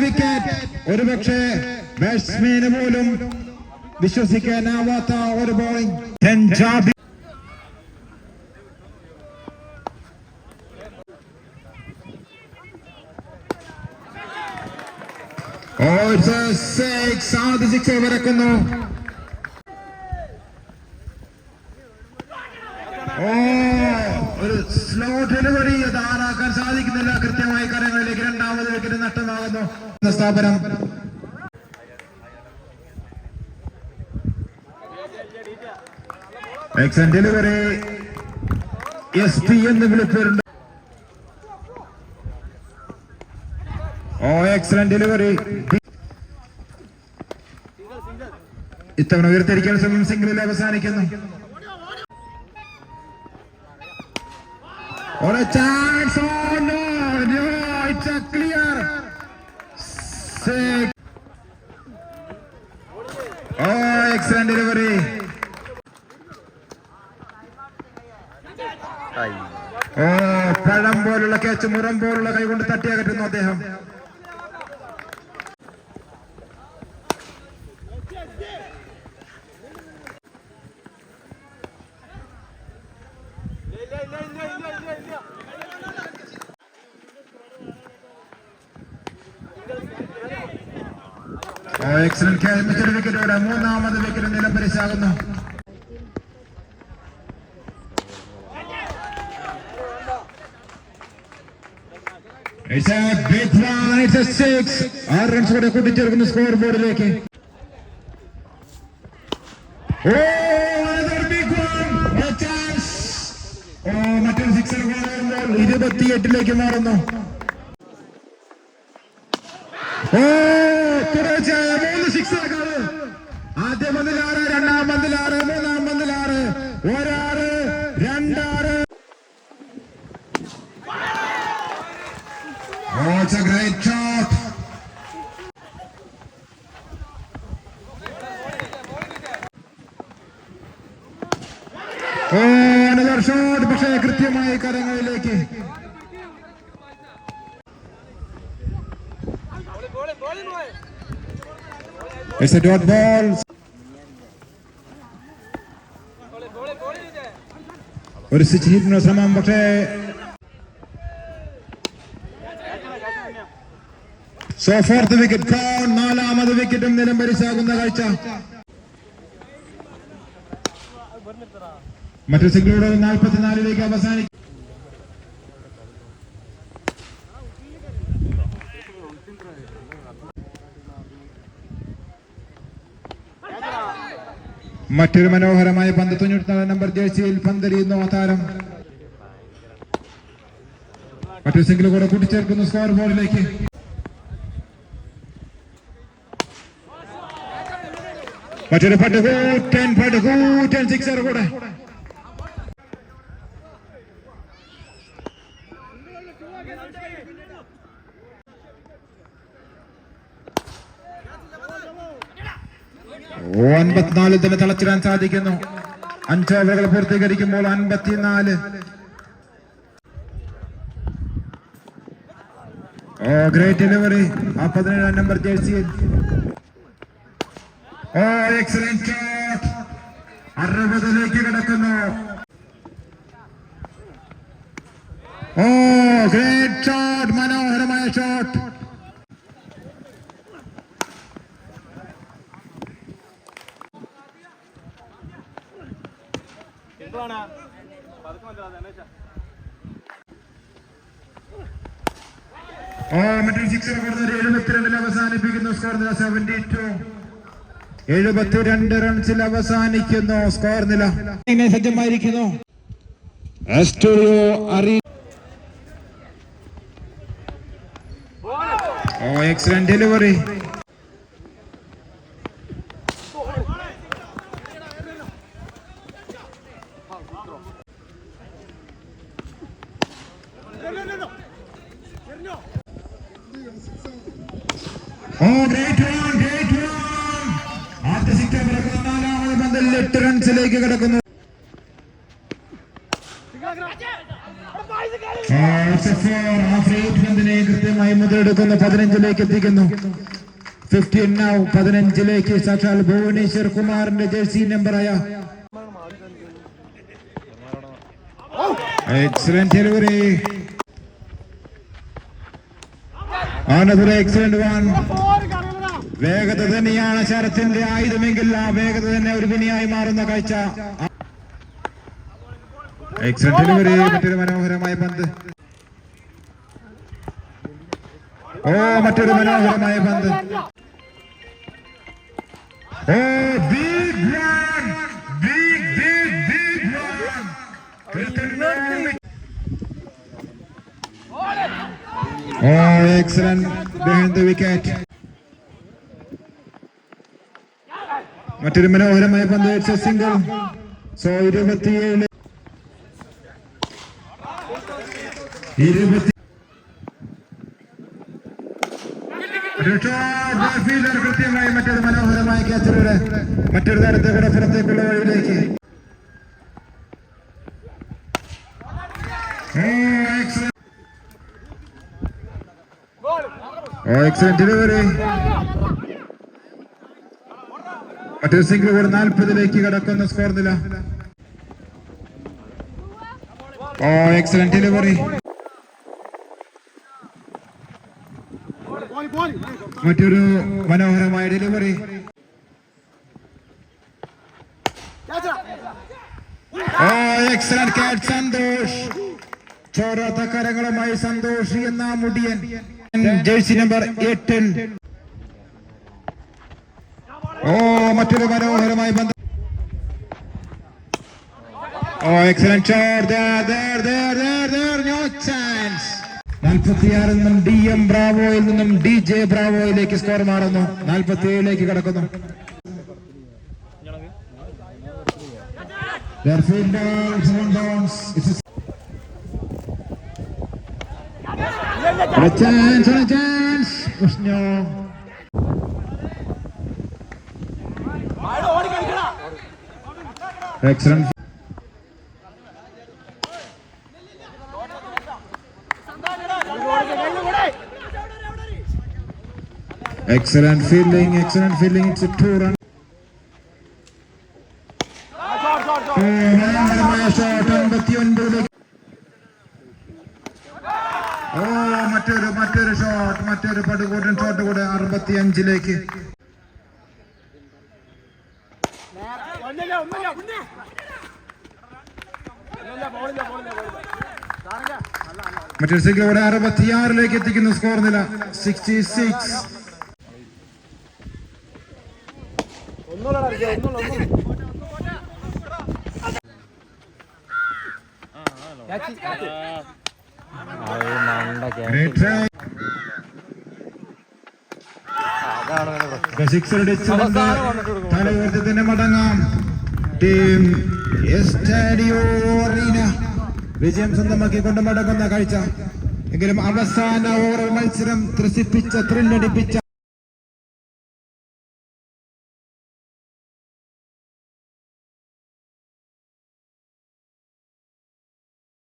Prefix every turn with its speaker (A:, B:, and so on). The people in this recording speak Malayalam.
A: വിക്കറ്റ് ഒരുപക്ഷെ ബാറ്റ്സ്മാന് പോലും വിശ്വസിക്കാനാവാത്ത ഒരു ബോളിംഗ് പഞ്ചാബി ഓൾസോ സിക്സ് ആദ്യ സിക്സ് വരക്കുന്നു. ഒരു സ്ലോ ഡെലിവറി താറാക്കാൻ സാധിക്കുന്നില്ല. കൃത്യമായ കാര്യങ്ങളിലേക്ക് രണ്ടാമത് വിക്കറ്റ് നഷ്ടമാകുന്നു. സ്ഥാപനം. ഇത്തവണ ഉയർത്തിരിക്കാൻ ശ്രമം സിംഗിളിൽ അവസാനിക്കുന്നു. On a chance, oh no, no, it's a clear. Six. Oh, excellent delivery. ഓ പഴം പോലുള്ള കേച്ച് മുറം പോലുള്ള കൈ കൊണ്ട് തട്ടിയകറ്റുന്നു അദ്ദേഹം മറ്റൊരു വിക്കറ്റോടെ മൂന്നാമത് വിക്കറ്റ് നിലംപരിശാകുന്നു It's a big one, it's a six. ആറ് റൺസ് കൂടെ കൂട്ടിച്ചേർക്കുന്നു സ്കോർ ബോർഡിലേക്ക് മറ്റൊരു സിക്സർ ഇരുപത്തിയെട്ടിലേക്ക് മാറുന്നു. ഓ തുടർച്ചയായ മൂന്ന് സിക്സ് ആദ്യ പന്തിൽ ആറ് രണ്ടാം പന്തിൽ ആറ് മൂന്നാം പന്തിൽ ആറ് ഒരാറ് രണ്ടാറ്. It's a great shot. shot. പക്ഷേ കൃത്യമായ കരങ്ങളിലേക്ക് It's a dot ball. ഒരു സിച്ച് ഹിറ്റിനുള്ള ശ്രമം പക്ഷേ സോ ഫോർത്ത് വിക്കറ്റ് കോൺ നാലാമത് വിക്കറ്റും നിലം പരിശാകുന്ന കാഴ്ച മറ്റു സിംഗിളോട് നാൽപ്പത്തിനാലിലേക്ക് അവസാനിക്കും മറ്റൊരു മനോഹരമായ പന്ത് തൊണ്ണൂറ്റിനാല് നമ്പർ ജേഴ്സിയിൽ പന്തെറിയുന്നു ആ താരം മറ്റൊരു സിംഗിൾ കൂടെ കൂട്ടിച്ചേർക്കുന്നു സ്കോർ ബോർഡിലേക്ക് മറ്റൊരു പട്ടുകൂറ്റൻ പട്ടുകൂറ്റൻ സിക്സർ കൂടെ. ഒൻപത്തിനാലിൽ തന്നെ തളച്ചിടാൻ സാധിക്കുന്നു. അഞ്ച് ഓവറുകൾ പൂർത്തീകരിക്കുമ്പോൾ അൻപത്തിനാല്. ഓ ഗ്രേറ്റ് ഡെലിവറി ആ പതിനേഴാം നമ്പർ ജേഴ്സിയിൽ ഓ എക്സലന്റ് ഷോട്ട് അറുപതിലേക്ക് കിടക്കുന്നു. ഓ ഗ്രേറ്റ് ഷോട്ട് മനോഹരമായ ഷോട്ട് മറ്റൊരു സിക്സർ കൊടുത്തത് എഴുപത്തിരണ്ടിൽ അവസാനിപ്പിക്കുന്നു സ്കോർ നില സെവന്റി ടു എഴുപത്തിരണ്ട് റൺസിൽ അവസാനിക്കുന്നു സ്കോർ നില. ഇങ്ങനെ സജ്ജമായിരിക്കുന്നു excellent delivery oh great run great run ആദ്യ സിക്സ് പിറക്കുന്ന നാലാമത് പന്തിൽ എട്ട് റൺസിലേക്ക് കിടക്കുന്നു. പന്തിനെ കൃത്യമായി മുതലെടുക്കുന്നു പതിനഞ്ചിലേക്ക് എത്തിക്കുന്നു. ഫിഫ്റ്റീൻ നൗ പതിനഞ്ചിലേക്ക് സാക്ഷാൽ ഭുവനേശ്വർ കുമാറിന്റെ ജേഴ്സി നമ്പറായ excellent delivery Another excellent one. വേഗത തന്നെയാണ് ശരത്തിന്റെ ആയുധമെങ്കിൽ ആ വേഗത തന്നെ ഒരു വിനിയായി മാറുന്ന കാഴ്ച. ഡെലിവറി മറ്റൊരു മനോഹരമായ പന്ത്. ഓ മറ്റൊരു മനോഹരമായ പന്ത്. ഓ big one big big big. മറ്റൊരു മനോഹരമായ പന്ത് വെച്ച സിംഗിൾ സോ ഇരുപത്തിയേഴ്. ഇരുപത്തി കൃത്യമായി മറ്റൊരു മനോഹരമായ ക്യാച്ചിലൂടെ മറ്റൊരു തരത്തെ കൂടെ പുറത്തേക്കുള്ള വഴിയിലേക്ക്. Excellent excellent. മറ്റൊരു നാൽപ്പതിലേക്ക് കടക്കുന്ന സ്കോർ നില. ഓ എക്സലന്റ് ഡെലിവറി മറ്റൊരു മനോഹരമായ delivery oh excellent catch Santhosh. ചോരാത്ത കരങ്ങളുമായി സന്തോഷ് എന്ന മുടിയൻ. ജേഴ്സി നമ്പർ എട്ടിൽ ഓ മറ്റൊരു മനോഹരമായ ബന്ധം oh excellent shot no chance നാൽപ്പത്തിയാറിൽ നിന്നും ഡി എം ബ്രാവോയിൽ നിന്നും ഡി ജെ ബ്രാവോയിലേക്ക് സ്കോർ മാറുന്നു. നാൽപ്പത്തി ഏഴിലേക്ക് കടക്കുന്നു a On a chance, on a fielding. It's a two run. മനോഹരമായ ഷോട്ട് അൻപത്തിയൊൻപതിലേക്ക് ഓ മറ്റൊരു മറ്റൊരു ഷോട്ട് മറ്റൊരു പടുകൂട്ടൻ ഷോട്ട് കൂടെ അറുപത്തി മറ്റൊരു സിംഗിൾ കൂടെ അറുപത്തിയാറിലേക്ക് എത്തിക്കുന്ന സ്കോർ നില. സിക്സ്റ്റി സിക്സ്
B: സിക്സ്
A: സിക്സർ തല ഉയർത്തി തന്നെ മടങ്ങാം. ടീം വിജയം സ്വന്തമാക്കിക്കൊണ്ട് മടങ്ങുന്ന കാഴ്ച. എങ്കിലും അവസാന ഓവർ മത്സരം ത്രസിപ്പിച്ച ത്രില്ലടിപ്പിച്ച